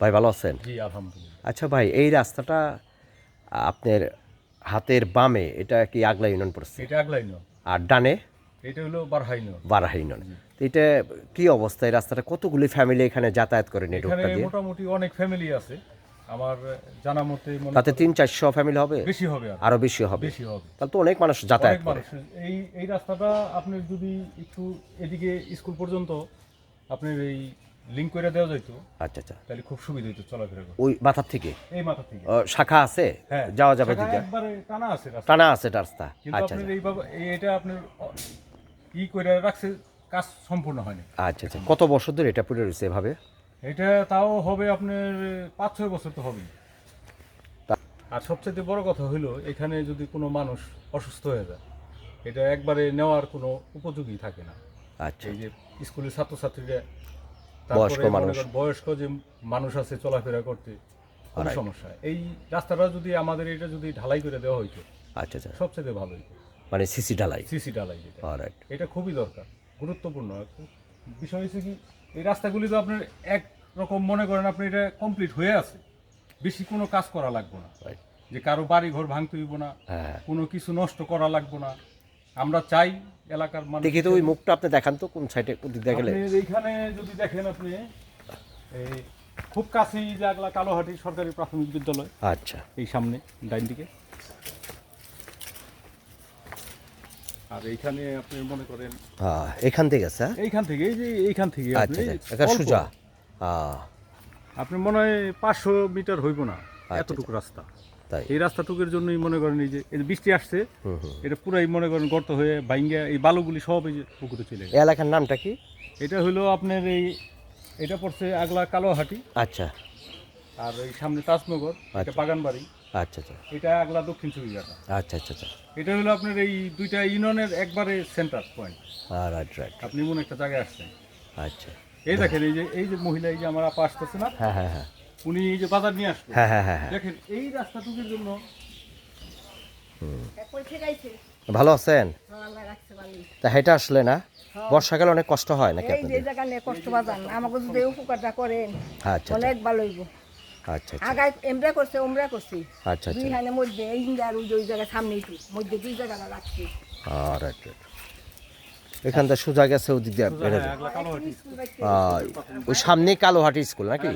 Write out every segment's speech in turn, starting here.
ভাই ভালো আছেন? জি আলহামদুলিল্লাহ। আচ্ছা ভাই এই রাস্তাটা আপনার হাতের বামে এটা কি আগলা ইউনিয়ন পড়ছে? এটা আর ডানে? এটা হলো বারহাই ন বারাহা ইউনিয়ন। তো এটা কি অবস্থা এই রাস্তাটা? কতগুলি ফ্যামিলি এখানে যাতায়াত এই দিয়ে? মোটামুটি অনেক ফ্যামিলি আছে। আমার জানা মতে তাতে তিন চারশো ফ্যামিলি হবে? বেশি হবে আরও বেশি হবে? বেশি হবে। তাহলে তো অনেক মানুষ যাতায়াত করে। এই এই রাস্তাটা আপনি যদি একটু এদিকে স্কুল পর্যন্ত আপনার এই লিঙ্ক করে দেওয়া যাইতো আচ্ছা আচ্ছা। তাহলে খুব সুবিধা হইতো চলাফেরা ওই মাথার থেকে? এই মাথা থেকে। শাখা আছে? হ্যাঁ যাওয়া যাবে দিকে টানা আছে টানা আছে রাস্তা। আচ্ছা এইভাবে এটা আপনার ই করে রাখছে কাজ সম্পূর্ণ হয়নি। আচ্ছা আচ্ছা। কত বছর ধরে এটা পড়ে রয়েছে এভাবে? এটা তাও হবে আপনার পাঁচ ছয় বছর তো হবে আর সবচেয়ে বড় কথা হলো এখানে যদি কোনো মানুষ অসুস্থ হয়ে যায় এটা একবারে নেওয়ার কোনো উপযোগী থাকে না। আচ্ছা। এই যে স্কুলের ছাত্রছাত্রীরা বয়স্ক মনে মানুষ। বয়স্ক যে মানুষ আছে চলাফেরা করতে কোনো সমস্যা এই রাস্তাটা যদি আমাদের এটা যদি ঢালাই করে দেওয়া হইতো আচ্ছা আচ্ছা। সবচেয়ে ভালো হইতো। মানে সিসি ঢালাই? সিসি ঢালাই যেটা। এটা খুবই দরকার গুরুত্বপূর্ণ। বিষয় হচ্ছে কি এই রাস্তাগুলি তো আপনার এক রকম মনে করেন আপনি এটা কমপ্লিট হয়ে আছে। বেশি কোনো কাজ করা লাগবে না। যে কারও বাড়ি ঘর ভাঙতে হইব না হ্যাঁ। কোনো কিছু নষ্ট করা লাগবে না। আমরা চাই এলাকার মানুষ দেখি তো ওই মুখটা আপনি দেখান তো কোন সাইডে কোন দিক দিয়ে গেলে। আপনি এইখানে যদি দেখেন আপনি এই খুব কাছেই যে কালোহাটি সরকারি প্রাথমিক বিদ্যালয়। আচ্ছা। এই সামনে ডাইন দিকে। আর এইখানে আপনি মনে করেন হ্যাঁ এখান থেকে হ্যাঁ? এইখান থেকে এই যে এইখান থেকে আচ্ছা আপনি আচ্ছা এখানে সোজা। হ্যাঁ। আপনি মনে হয় পাঁচশো মিটার হইব না আচ্ছা, এতটুকু রাস্তা। এই রাস্তাটুকুর জন্যই মনে করেন এই যে বৃষ্টি আসছে এটা পুরাই মনে করেন গর্ত হয়ে বাইঙ্গা এই বালুগুলি সব এই যে পুকুরে চলে এলাকার নামটা কি? এটা হলো আপনার এই এটা পড়ছে আগলা কালোহাটি। আচ্ছা। আর এই সামনে তাজনগর এটা আচ্ছা। বাগানবাড়ি। আচ্ছা আচ্ছা। এটা আগলা দক্ষিণ চুরিঘাটা আচ্ছা আচ্ছা আচ্ছা। এটা হলো আপনার এই দুইটা ইউনিয়নের একবারে সেন্টার পয়েন্ট রাইট রাইট আপনি এমন একটা জায়গায় আসছেন। আচ্ছা। এই দেখেন এই যে এই যে মহিলা এই যে আমার আপা আসতেছে না? হ্যাঁ হ্যাঁ হ্যাঁ। উনি এই যে বাজার নিয়ে আসবে হ্যাঁ হ্যাঁ হ্যাঁ দেখেন এই রাস্তাটুকুর জন্য ভালো আছেন? তা হেঁটে আসলে না? বর্ষাকালে অনেক কষ্ট হয় নাকি এই যে জায়গা নিয়ে কষ্ট বাজান আমাকে যদি উপকারটা করেন আচ্ছা আচ্ছা। অনেক ভালো হইব। আচ্ছা আচ্ছা। আগায় এমরা করছে ওমরা করছি। আচ্ছা দুই আচ্ছা। হানের মধ্যে এই আর ওই জায়গায় সামনেই তো মধ্যে দুই জায়গা রাখছি। রাইট রাইট এখান থেকে সোজা গেছে ওদিক দিয়ে হ্যাঁ, ওই সামনেই কালোহাটি স্কুল নাকি?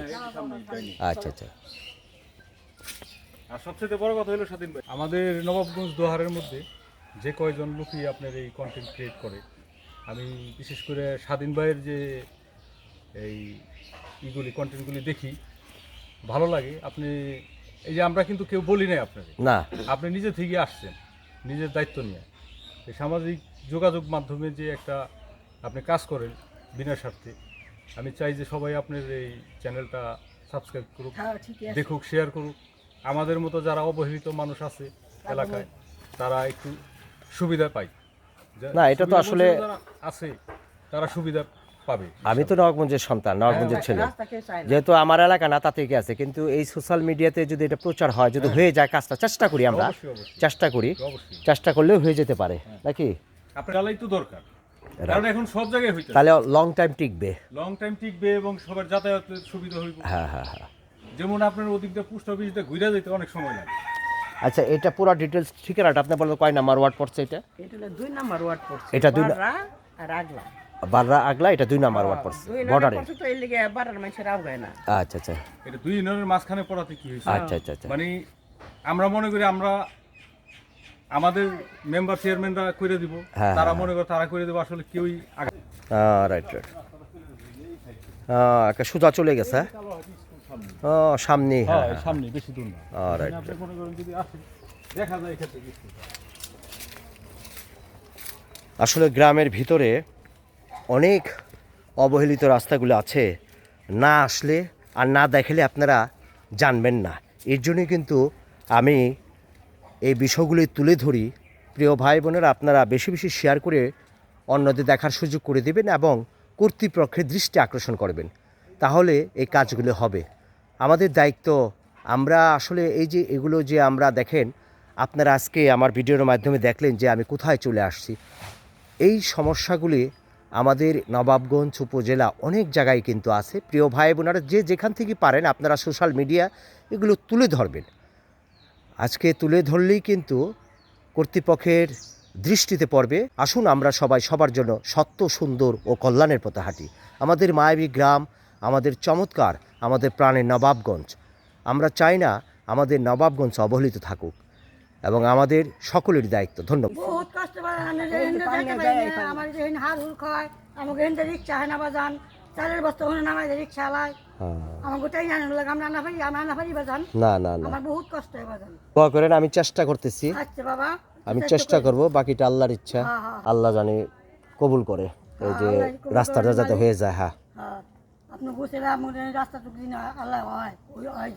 আচ্ছা আচ্ছা। আর সবচেয়ে বড় কথা হলো স্বাধীন ভাই আমাদের নবাবগঞ্জ দোহারের মধ্যে যে কয়জন লোকই আপনার এই কন্টেন্ট ক্রিয়েট করে আমি বিশেষ করে স্বাধীন ভাইয়ের যে এই ইগুলি কন্টেন্টগুলি দেখি ভালো লাগে। আপনি এই যে আমরা কিন্তু কেউ বলি নাই আপনাকে। না। আপনি নিজে থেকে আসছেন নিজের দায়িত্ব নিয়ে। সামাজিক যোগাযোগ মাধ্যমে যে একটা আপনি কাজ করেন বিনা স্বার্থে আমি চাই যে সবাই আপনার এই চ্যানেলটা সাবস্ক্রাইব করুক হ্যাঁ দেখুক শেয়ার করুক। আমাদের মতো যারা অবহেলিত মানুষ আছে এলাকায় তারা একটু সুবিধা পায়। না, এটা তো আসলে- আছে তারা সুবিধা পাবে আমি তো নবাবগঞ্জের সন্তান নবাবগঞ্জের ছেলে। রাস্তা কেউ চায় না। যেহেতু আমার এলাকা না তাতে কি আছে? কিন্তু এই সোশ্যাল মিডিয়াতে যদি এটা প্রচার হয় যদি হয়ে। যায় কাজটা চেষ্টা করি আমরা। চেষ্টা করি। চেষ্টা করলেও হয়ে যেতে পারে। নাকি? আপনার তো দরকার। কারণ এখন সব জায়গায় হইতে তাহলে লং টাইম টিকবে। লং টাইম টিকবে এবং সবার যাতায়াতের সুবিধা হইব। হ্যাঁ হ্যাঁ হ্যাঁ। যেমন আপনার ওদিক দিয়ে পোস্ট অফিস দিয়ে ঘুরে যেতে অনেক সময় লাগে। আচ্ছা এটা পুরো ডিটেলস ঠিকানাটা আপনি বলবেন কয় নাম্বার ওয়ার্ড পড়ছে এটা? এটা দুই নাম্বার ওয়ার্ড পড়ছে এটা দুই না- বাররা আগলা এটা দুই নাম্বার ওয়ার্ড পড়ছে বর্ডারে আচ্ছা আচ্ছা। এটা দুই ইউনিয়নের মাঝখানে পড়াতে কি হয়েছে? আচ্ছা আচ্ছা আচ্ছা। মানে আমরা মনে করি আমরা আমাদের মেম্বার চেয়ারম্যানরা করে দিব হ্যাঁ, তারা হ্যাঁ। মনে করে তারা করে দেবো আসলে কেউই রাইট রাইট একটা সুজা চলে গেছে ও সামনে হ্যাঁ হ্যাঁ সামনে বেশি দূর না। রাইট যদি আসেন দেখা যায় এক্ষেত্রে আসলে গ্রামের ভিতরে অনেক অবহেলিত রাস্তাগুলো আছে। না আসলে আর না দেখলে আপনারা জানবেন না। এর জন্যই কিন্তু আমি এই বিষয়গুলি তুলে ধরি। প্রিয় ভাই বোনেরা আপনারা বেশি বেশি শেয়ার করে অন্যদের দেখার সুযোগ করে দেবেন এবং কর্তৃপক্ষের দৃষ্টি আকর্ষণ করবেন। তাহলে এই কাজগুলো হবে। আমাদের দায়িত্ব, আমরা আসলে এই যে এগুলো যে আমরা দেখেন, আপনারা আজকে আমার ভিডিওর মাধ্যমে দেখলেন যে আমি কোথায় চলে আসছি। এই সমস্যাগুলি আমাদের নবাবগঞ্জ উপজেলা অনেক জায়গায় কিন্তু আছে। প্রিয় ভাই বোনারা, যে যেখান থেকে পারেন আপনারা সোশ্যাল মিডিয়া এগুলো তুলে ধরবেন। আজকে তুলে ধরলেই কিন্তু কর্তৃপক্ষের দৃষ্টিতে পড়বে, আসুন আমরা সবাই সবার জন্য সত্য, সুন্দর ও কল্যাণের পথে হাঁটি। আমাদের মায়াবী গ্রাম, আমাদের চমৎকার, আমাদের প্রাণের নবাবগঞ্জ। আমরা চাই না আমাদের নবাবগঞ্জ অবহেলিত থাকুক। এবং আমাদের সকলের দায়িত্ব। ধন্যবাদ। বহুত কষ্ট পায় আমার যে হুল খায় আমাকে হিন্দু রিক্সা হয় না বাজান চালের বস্তা হলে নামাই রিক্সা কষ্ট হয় করেন আমি চেষ্টা করতেছি। আচ্ছা বাবা আমি চেষ্টা করব বাকিটা আল্লাহর ইচ্ছা। হ্যাঁ, হ্যাঁ। আল্লাহ জানে কবুল করে এই যে রাস্তাটা যাতে হয়ে যায় হ্যাঁ। আপনি রাস্তা আল্লাহ হয় হয়